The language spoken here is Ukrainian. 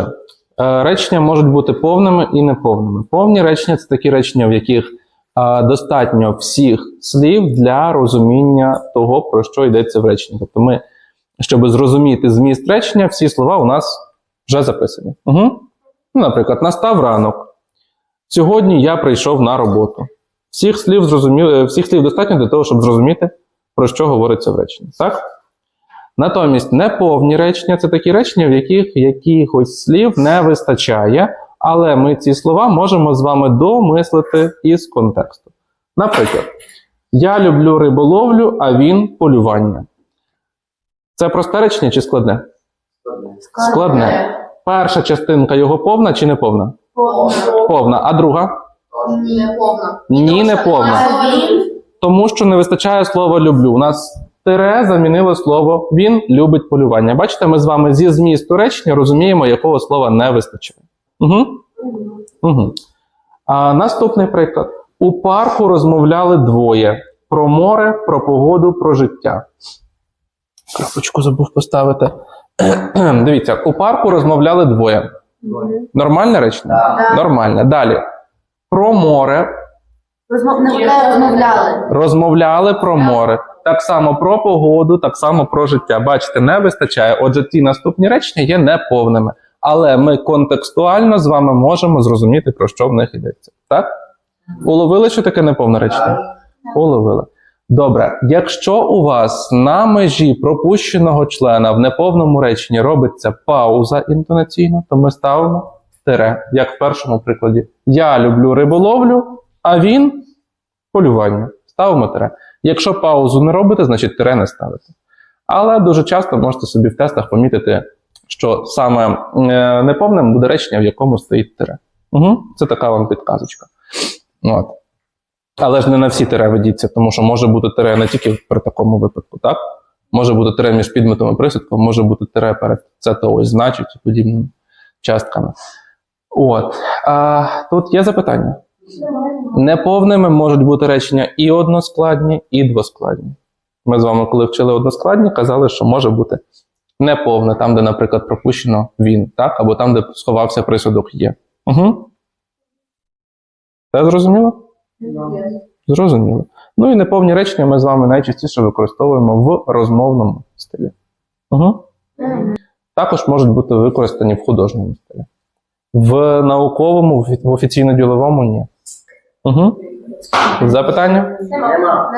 Е, Речення можуть бути повними і неповними. Повні речення це такі речення, в яких е, достатньо всіх слів для розуміння того, про що йдеться в реченні. Тобто, ми, щоб зрозуміти зміст речення, всі слова у нас вже записані. Угу. Ну, наприклад, настав ранок. Сьогодні я прийшов на роботу. Всіх слів, зрозуміли, всіх слів достатньо для того, щоб зрозуміти, про що говориться в реченні. Так? Натомість неповні речення це такі речення, в яких якихось слів не вистачає, але ми ці слова можемо з вами домислити із контексту. Наприклад, я люблю риболовлю, а він полювання. Це просте речення чи складне? Складне. Перша частинка його повна чи не повна? Повна. Повна. А друга? Не повна. Ні, не повна. Тому що не вистачає слова люблю. У нас тире замінило слово він любить полювання. Бачите, ми з вами зі змісту речення розуміємо, якого слова не вистачає. Угу. Угу. А, наступний приклад. У парку розмовляли двоє: про море, про погоду, про життя. Крапочку забув поставити. Дивіться, у парку розмовляли двоє. Нормальне речення? Да. Нормальне. Далі. Про море розмов... не розмовляли. розмовляли про море. Так само про погоду, так само про життя. Бачите, не вистачає. Отже, ті наступні речення є неповними. Але ми контекстуально з вами можемо зрозуміти, про що в них йдеться. Так? Уловили, що таке неповне речення? Уловили. Добре, якщо у вас на межі пропущеного члена в неповному реченні робиться пауза інтонаційно, то ми ставимо тире, як в першому прикладі. Я люблю риболовлю, а він полювання. Ставимо тире. Якщо паузу не робите, значить тире не ставите. Але дуже часто можете собі в тестах помітити, що саме е, неповним буде речення, в якому стоїть тире. Угу. Це така вам підказочка. От. Але ж не на всі тире ведіться, тому що може бути тире не тільки при такому випадку, так? Може бути тире між підметом і присудком, може бути тире перед це то ось значить і подібними частками. От. А, тут є запитання. Неповними можуть бути речення і односкладні, і двоскладні. Ми з вами, коли вчили односкладні, казали, що може бути неповне, там, де, наприклад, пропущено він, так? або там, де сховався присудок є. Угу. Це зрозуміло? Зрозуміло. Ну і неповні речення ми з вами найчастіше використовуємо в розмовному стилі. Угу. Також можуть бути використані в художньому стилі. В науковому, в офіційно-діловому ні. Угу. Запитання? Нема.